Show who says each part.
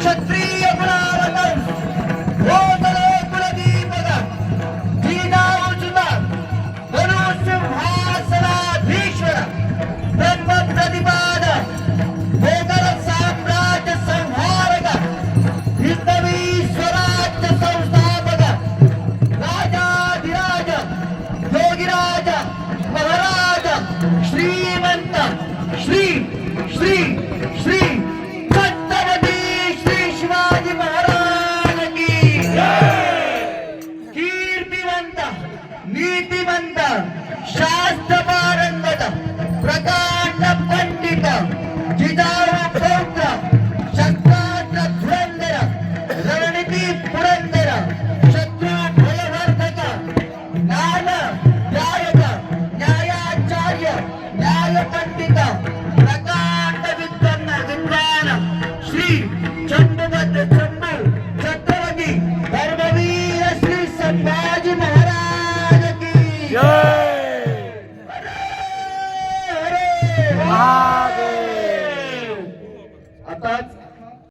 Speaker 1: क्षत्रिय कुळावतन होतले कुलदीपदा दीना उजुना धनुसिंहासनाधीश्वरा ब्रह्म प्रतिपाद मोगल साम्राज्य संहारक हिंदवी स्वराज्य संस्थापक राजाधिराज योगिराज महाराज श्रीमंत श्री श्री श्री ंद शास्त्र प्रकाश पंडित जिता शक्तिती पुरंदर शत्रुभवर्धक ज्ञान ध्याक न्यायाचार्य न्याय पंडित प्रकाश विपर्म श्री श्रीबद्ध चंबु छत्रपती धर्मवीर श्री संभाष
Speaker 2: Ah.